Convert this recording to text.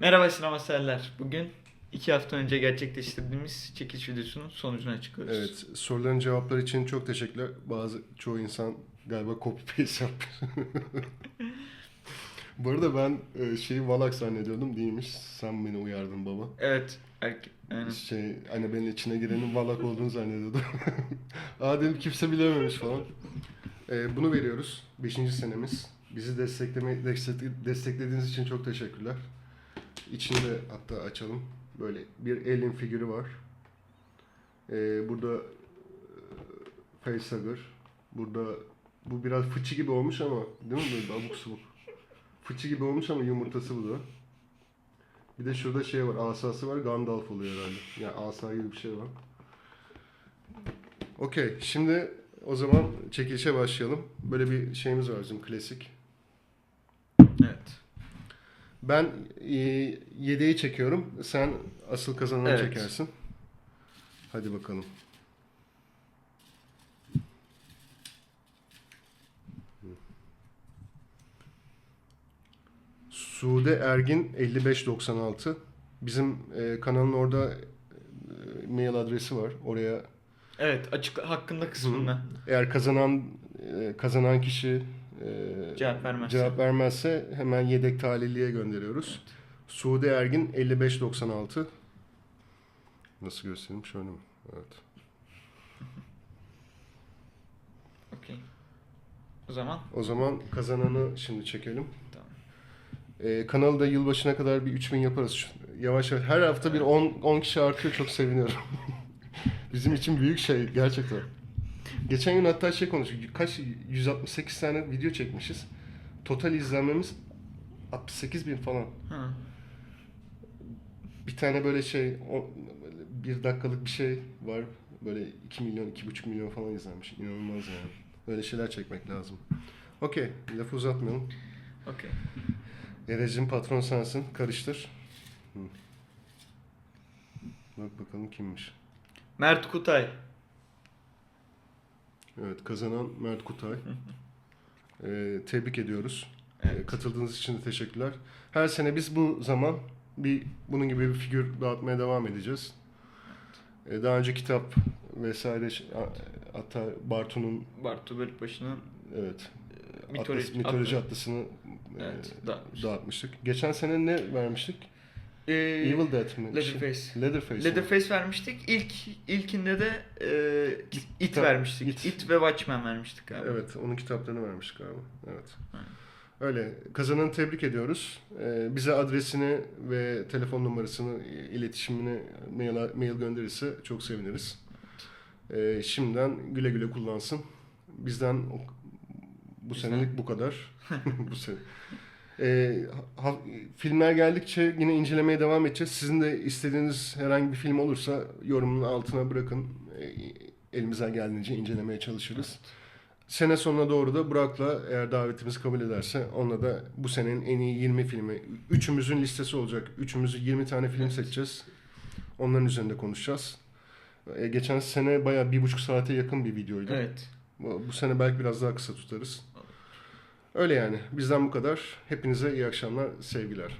Merhaba sinema severler. Bugün iki hafta önce gerçekleştirdiğimiz çekiliş videosunun sonucunu açıklıyoruz. Evet, soruların cevapları için çok teşekkürler. Bazı çoğu insan galiba copy paste yapmış. Bu arada ben e, şeyi Valak zannediyordum değilmiş. Sen beni uyardın baba. Evet. erke- aynen. Şey, hani benim içine girenin Valak olduğunu zannediyordum. Aa dedim kimse bilememiş falan. E, bunu veriyoruz. Beşinci senemiz. Bizi destekleme, destek- desteklediğiniz için çok teşekkürler. İçini de hatta açalım. Böyle bir alien figürü var. E, burada e, facehugger. Burada bu biraz fıçı gibi olmuş ama değil mi böyle abuk subuk. Fıçı gibi olmuş ama yumurtası bu da. Bir de şurada şey var, asası var, Gandalf oluyor herhalde. Yani asa gibi bir şey var. Okey, şimdi o zaman çekilişe başlayalım. Böyle bir şeyimiz var bizim klasik. Evet. Ben e, yedeği çekiyorum, sen asıl kazananı Evet. çekersin. Hadi bakalım. Sude Ergin 5596. Bizim e, kanalın orada e, mail adresi var. Oraya Evet. Açık hakkında kısmında eğer kazanan e, kazanan kişi e, cevap vermezse. cevap vermezse hemen yedek talihliye gönderiyoruz. Sude Ergin 5596. Nasıl göstereyim? Şöyle mi? Evet. Okey. O zaman O zaman kazananı şimdi çekelim. Tamam. Ee, kanalı da yılbaşına kadar bir 3000 yaparız. Yavaş yavaş. Her hafta bir 10 10 kişi artıyor. Çok seviniyorum. Bizim için büyük şey gerçekten. Geçen gün hatta şey konuştuk. Kaç 168 tane video çekmişiz. Total izlenmemiz 68 bin falan. ha. Bir tane böyle şey o- böyle bir dakikalık bir şey var. Böyle 2 milyon, 2,5 milyon falan izlenmiş. İnanılmaz yani. Böyle şeyler çekmek lazım. Okey. Lafı uzatmayalım. Okey. Erecim patron sensin. Karıştır. Hı. Bak bakalım kimmiş. Mert Kutay. Evet kazanan Mert Kutay. Ee, tebrik ediyoruz. Evet. Ee, katıldığınız için de teşekkürler. Her sene biz bu zaman bir bunun gibi bir figür dağıtmaya devam edeceğiz. Ee, daha önce kitap vesaire hatta Bartu'nun Bartu Bölükbaşı'nın evet e, mitoloji, atlas, mitoloji atlasını e, Evet, dağıtmış. dağıtmıştık. Geçen sene ne vermiştik? Ee, Evil Dead mi? Leatherface. Leatherface. mi? Leatherface vermiştik. İlk ilkinde de e, It Kitap- vermiştik. It. It. ve Watchmen vermiştik galiba. Evet, onun kitaplarını vermiş galiba. Evet. Aynen. Öyle. Kazananı tebrik ediyoruz. Ee, bize adresini ve telefon numarasını, iletişimini mail, mail gönderirse çok seviniriz. Ee, şimdiden güle güle kullansın. Bizden bu Bizden. senelik bu kadar. bu sene. Ee, ha- filmler geldikçe yine incelemeye devam edeceğiz. Sizin de istediğiniz herhangi bir film olursa yorumun altına bırakın. Ee, elimizden geldiğince incelemeye çalışırız. Sene sonuna doğru da Burak'la eğer davetimiz kabul ederse onunla da bu senenin en iyi 20 filmi. Üçümüzün listesi olacak. Üçümüzü 20 tane film Evet. seçeceğiz. Onların üzerinde konuşacağız. Ee, geçen sene bayağı bir buçuk saate yakın bir videoydu. Evet. Bu, bu sene belki biraz daha kısa tutarız. Öyle yani. Bizden bu kadar. Hepinize iyi akşamlar, sevgiler.